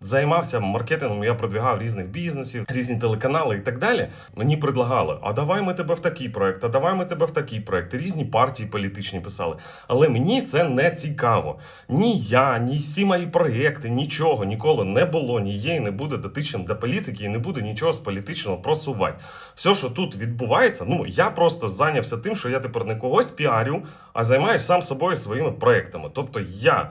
Займався маркетингом, я продвігав різних бізнесів, різні телеканали і так далі. Мені предлагали: а давай ми тебе в такий проект, а давай ми тебе в такий проект. Різні партії політичні писали. Але мені це не цікаво. Ні я, ні всі мої проекти, нічого ніколи не було, ні є і не буде дотичним до політики, і не буде нічого з політичного просувати. Все, що тут відбувається, ну я просто зайнявся тим, що я тепер не когось піарю, а займаюся сам собою своїми проектами. Тобто я.